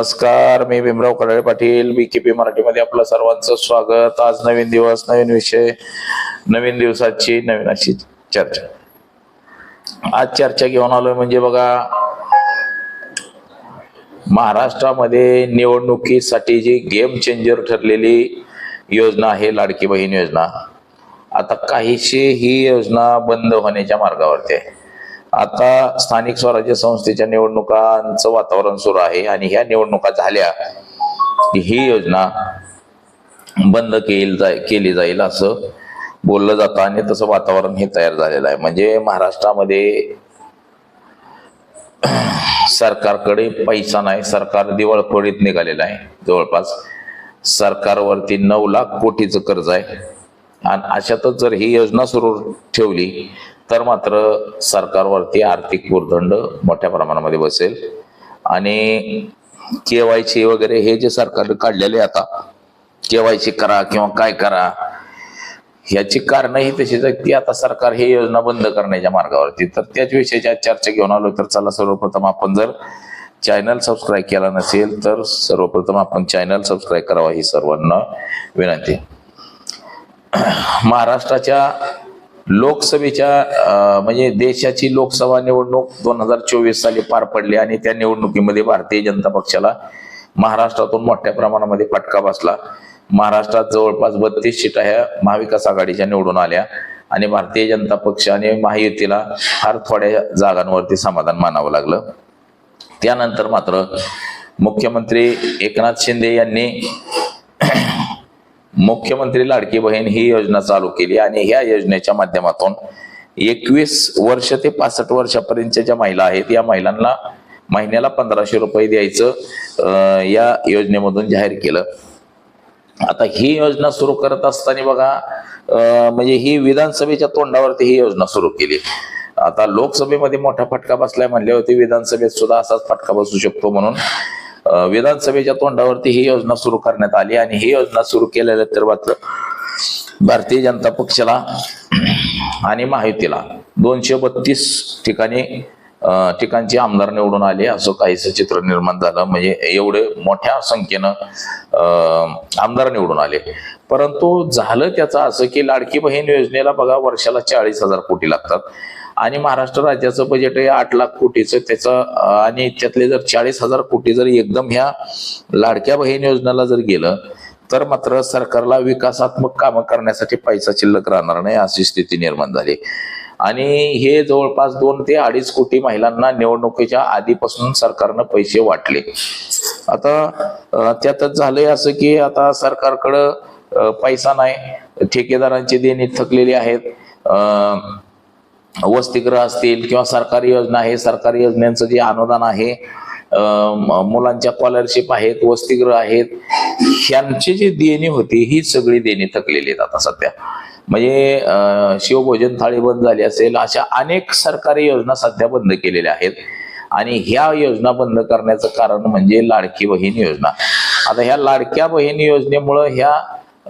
नमस्कार मी Bhimrao Kadale Patil B KP मराठीमध्ये आपलं सर्वांचं स्वागत. आज नवीन दिवस नवीन विषय नवीन दिवसाची नवीन अशी चर्चा. आज चर्चा घेऊन आलोय म्हणजे बघा महाराष्ट्रामध्ये निवडणुकीसाठी जी गेम चेंजर ठरलेली योजना आहे लाडकी बहीण योजना. आता काहीशी ही योजना बंद होण्याच्या मार्गावरती आहे. आता स्थानिक स्वराज्य संस्थेच्या निवडणुकांचं वातावरण सुरू आहे आणि ह्या निवडणुका झाल्या की ही योजना बंद केली जाय केली जाईल असं बोललं जातं आणि तसं वातावरण हे तयार झालेलं आहे. म्हणजे महाराष्ट्रामध्ये सरकारकडे पैसा नाही सरकार दिवाळखोरीत निघालेलं आहे. जवळपास सरकारवरती नऊ लाख कोटीचं कर्ज आहे. आणि अशातच जर ही योजना सुरू ठेवली तर मात्र सरकारवरती आर्थिक भुर्दंड मोठ्या प्रमाणामध्ये बसेल. आणि केवायसी वगैरे हे जे सरकारने काढलेले आता केवायसी करा किंवा काय करा ह्याची कारणं ही तशीच आहेत की आता सरकार हे योजना बंद करण्याच्या मार्गावरती. तर त्याच विषयाची चर्चा घेऊन आलो तर चला सर्वप्रथम आपण जर चॅनल सबस्क्राईब केला नसेल तर सर्वप्रथम आपण चॅनल सबस्क्राईब करावा ही सर्वांना विनंती. महाराष्ट्राच्या लोकसभेच्या म्हणजे देशाची लोकसभा निवडणूक दोन हजार चोवीस साली पार पडली आणि त्या निवडणुकीमध्ये भारतीय जनता पक्षाला महाराष्ट्रातून मोठ्या प्रमाणामध्ये फटका बसला. महाराष्ट्रात जवळपास बत्तीस सीटा ह्या महाविकास आघाडीच्या निवडून आल्या आणि भारतीय जनता पक्ष आणि महायुतीला फार थोड्या जागांवरती समाधान मानावं लागलं. त्यानंतर मात्र मुख्यमंत्री एकनाथ शिंदे यांनी मुख्यमंत्री लाडकी बहीण ही योजना चालू केली आणि ह्या योजनेच्या माध्यमातून एकवीस वर्ष ते पासष्ट वर्षापर्यंतच्या ज्या महिला आहेत या महिलांना महिन्याला पंधराशे रुपये द्यायचं अं, या योजनेमधून जाहीर केलं. आता ही योजना सुरू करत असताना बघा अं, म्हणजे ही विधानसभेच्या तोंडावरती ही योजना सुरू केली. आता लोकसभेमध्ये मोठा फटका बसलाय म्हणल्यावरती विधानसभेत सुद्धा असाच फटका बसू शकतो म्हणून विधानसभेच्या तोंडावरती ही योजना सुरू करण्यात आली आणि ही योजना सुरू केल्यानंतर मात्र भारतीय जनता पक्षाला आणि महायुतीला दोनशे बत्तीस ठिकाणी ठिकाणचे आमदार निवडून आले. असं काहीसं चित्र निर्माण झालं. म्हणजे एवढे मोठ्या संख्येनं आमदार निवडून आले. परंतु झालं त्याचं असं की लाडकी बहीण योजनेला बघा वर्षाला चाळीस हजार कोटी लागतात. आणि महाराष्ट्र राज्याचं बजेट हे आठ लाख कोटीचं त्याचं आणि त्यातले जर चाळीस हजार कोटी जर एकदम ह्या लाडक्या बहीण योजनेला जर गेलं तर मात्र सरकारला विकासात्मक कामं करण्यासाठी पैसा शिल्लक राहणार नाही अशी स्थिती निर्माण झाली. आणि हे जवळपास दोन ते अडीच कोटी महिलांना निवडणुकीच्या आधीपासून सरकारनं पैसे वाटले. आता त्यातच झालंय असं की आता सरकारकडं पैसा नाही. ठेकेदारांची देणी थकलेली आहेत. अं, वसतिगृह असतील किंवा सरकारी योजना आहे सरकारी योजनांचं जे अनुदान आहे मुलांच्या स्कॉलरशिप आहेत वसतिगृह आहेत ह्यांची जी देणी होती ही सगळी देणी थकलेली आहेत आता सध्या. म्हणजे शिवभोजन थाळी बंद झाली असेल अशा अनेक सरकारी योजना सध्या बंद केलेल्या आहेत. आणि ह्या योजना बंद करण्याचं कारण म्हणजे लाडकी बहीण योजना. आता ह्या लाडक्या बहीण योजनेमुळं ह्या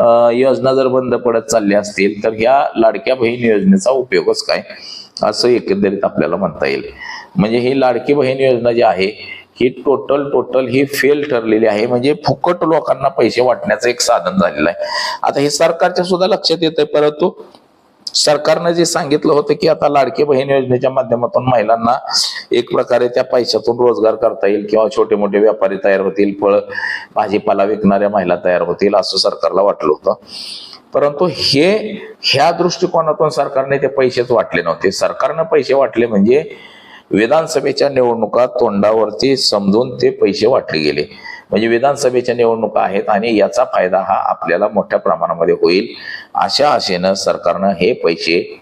योजना जर बंद पडत चालल्या असतील तर ह्या लाडक्या बहीण योजनेचा उपयोगच काय? असं एकंदरीत आपल्याला म्हणता येईल. म्हणजे ही लाडकी बहीण योजना जी आहे ही टोटल टोटल ही फेल ठरलेली आहे. म्हणजे फुकट लोकांना पैसे वाटण्याचं एक साधन झालेलं आहे. आता हे सरकारच्या सुद्धा लक्षात येत आहे परंतु सरकारनं जे सांगितलं होतं की आता लाडकी बहीण योजनेच्या माध्यमातून महिलांना एक प्रकारे त्या पैशातून रोजगार करता येईल किंवा छोटे मोठे व्यापारी तयार होतील फळ भाजीपाला विकणाऱ्या महिला तयार होतील असं सरकारला वाटलं होतं. परंतु हे ह्या दृष्टिकोनातून सरकारने ते पैसेच वाटले नव्हते. सरकारनं पैसे वाटले म्हणजे विधानसभेच्या निवडणुका तोंडावरती समजून ते पैसे वाटले गेले. म्हणजे विधानसभेच्या निवडणुका आहेत आणि याचा फायदा हा आपल्याला मोठ्या प्रमाणामध्ये होईल अशा आशेनं सरकारनं हे पैसे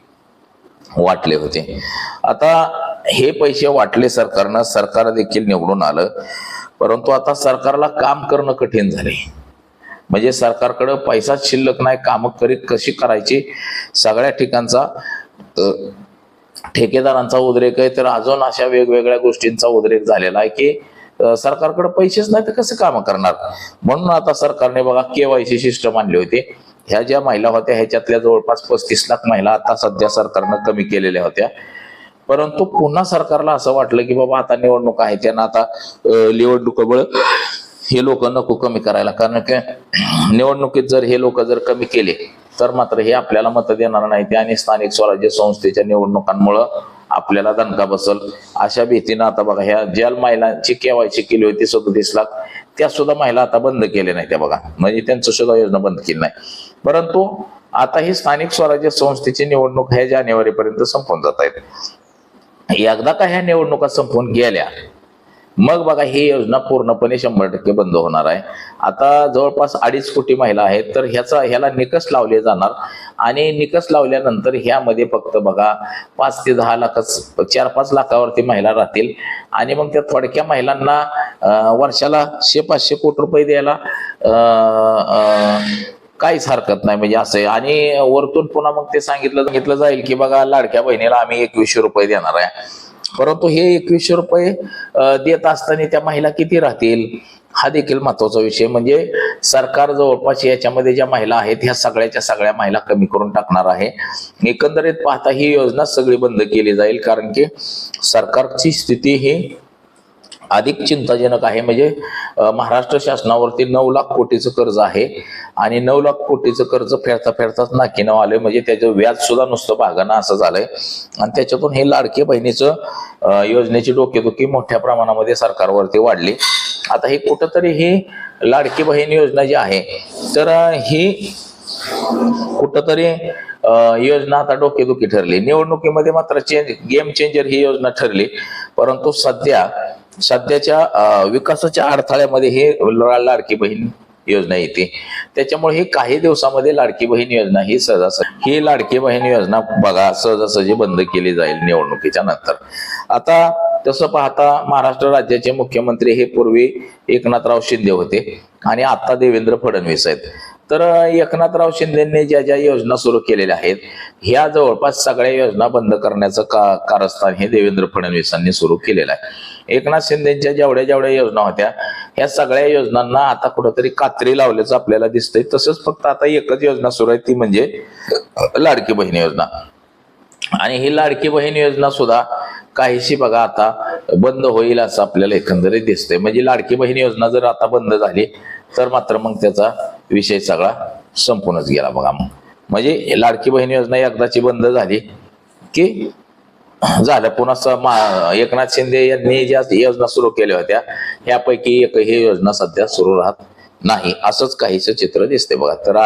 वाटले होते. आता हे पैसे वाटले सरकारनं सरकार देखील निवडून आलं. परंतु आता सरकारला काम करणं कठीण झाले. म्हणजे सरकारकडं पैसाच शिल्लक नाही कामं करीत कशी करायची? सगळ्या ठिकाणचा ठेकेदारांचा उद्रेक आहे तर अजून अशा वेगवेगळ्या गोष्टींचा उद्रेक झालेला आहे की सरकारकडे पैसेच नाही तर कसं कामं करणार? म्हणून आता सरकारने बघा केवायसी सिस्टम आणली होती. ह्या ज्या महिला होत्या ह्याच्यातल्या जवळपास पस्तीस लाख महिला आता सध्या सरकारनं कमी केलेल्या होत्या. परंतु पुन्हा सरकारला असं वाटलं की बाबा आता निवडणूक आहे त्यांना आता निवडणुकाबळ हे लोक नको कमी करायला. कारण की निवडणुकीत जर हे लोक जर कमी केले तर मात्र हे आपल्याला मत देणार नाही. ते आणि स्थानिक स्वराज्य संस्थेच्या निवडणुकांमुळं आपल्याला दणका बसल. अशा भीतीनं आता बघा ह्या ज्या महिलांची केवायची केली होती सदतीस लाख त्या सुद्धा महिला आता बंद केल्या नाही त्या बघा. म्हणजे त्यांचं सुद्धा योजना बंद केली नाही. परंतु आता ही स्थानिक स्वराज्य संस्थेची निवडणूक ह्या जानेवारीपर्यंत संपून जात आहेत. एकदा का ह्या निवडणुका संपून गेल्या मग बघा ही योजना पूर्णपणे शंभर टक्के बंद होणार आहे. आता जवळपास अडीच कोटी महिला आहेत तर ह्याचा ह्याला निकष लावले जाणार आणि निकष लावल्यानंतर ह्यामध्ये फक्त बघा पाच ते दहा लाखच चार पाच लाखावरती महिला राहतील आणि मग त्या थोडक्या महिलांना वर्षाला शे पाचशे कोटी रुपये द्यायला अं, काहीच हरकत नाही. म्हणजे असं आहे. आणि वरतून पुन्हा मग ते सांगितलं सांगितलं जाईल की बघा लाडक्या बहिणीला आम्ही एकवीसशे रुपये देणार आहे. परंतु हे एकवीसशे रुपये देत असताना त्या महिला किती राहतील? हा देखील महत्त्वाचा विषय. म्हणजे सरकार जवळपास याच्यामध्ये ज्या महिला आहेत ह्या सगळ्याच्या सगळ्या महिला कमी करून टाकणार आहे. एकंदरीत पाहता ही योजना सगळी बंद केली जाईल. कारण की सरकारची स्थिती ही अधिक चिंताजनक आहे म्हणजे महाराष्ट्र शासनावरती नऊ लाख कोटीचं कर्ज आहे आणि नऊ लाख कोटीचं कर्ज फेडता फेडताच नाकीनं आलंय. म्हणजे त्याचं व्याज सुद्धा नुसतं भागानं असं झालंय. आणि त्याच्यातून हे लाडके बहिणीचं योजनेची डोकेदुखी मोठ्या प्रमाणामध्ये सरकारवरती वाढली. आता ही कुठंतरी ही लाडकी बहीण योजना जी आहे तर ही कुठंतरी योजना आता डोकेदुखी ठरली. निवडणुकीमध्ये मात्र चेंज गेम चेंजर ही योजना ठरली. परंतु सध्या सध्याच्या विकासाच्या अडथळ्यामध्ये हे लाडकी बहीण योजना येते. त्याच्यामुळे हे काही दिवसामध्ये लाडकी बहीण योजना ही सहजासहजी ही लाडकी बहीण योजना बघा सहजासहजी बंद केली जाईल निवडणुकीच्या नंतर. आता तसं पाहता महाराष्ट्र राज्याचे मुख्यमंत्री हे पूर्वी एकनाथराव शिंदे होते आणि आता देवेंद्र फडणवीस आहेत. तर एकनाथराव शिंदेंनी ज्या ज्या योजना सुरू केलेल्या आहेत ह्या जवळपास सगळ्या योजना बंद करण्याचं का कारस्थान हे देवेंद्र फडणवीसांनी सुरू केलेलं आहे. एकनाथ शिंदेच्या जेवढ्या जेवढ्या योजना होत्या ह्या सगळ्या योजनांना आता कुठंतरी कात्री लावल्याचं आपल्याला दिसतंय. तसंच फक्त आता एकच योजना सुरू आहे ती म्हणजे लाडकी बहीण योजना. आणि ही लाडकी बहीण योजना सुद्धा काहीशी बघा आता बंद होईल असं आपल्याला एकंदरीत दिसतंय. म्हणजे लाडकी बहीण योजना जर आता बंद झाली तर मात्र मग त्याचा विषय सगळा संपूनच गेला बघा मग. म्हणजे लाडकी बहीण योजना एकदाची बंद झाली की झालं. पुन्हा स- मा- एकनाथ शिंदे यांनी ज्या योजना सुरू केल्या होत्या यापैकी एक ही योजना सध्या सुरू राहत नाही. असंच काहीच चित्र दिसते बघा. तर आज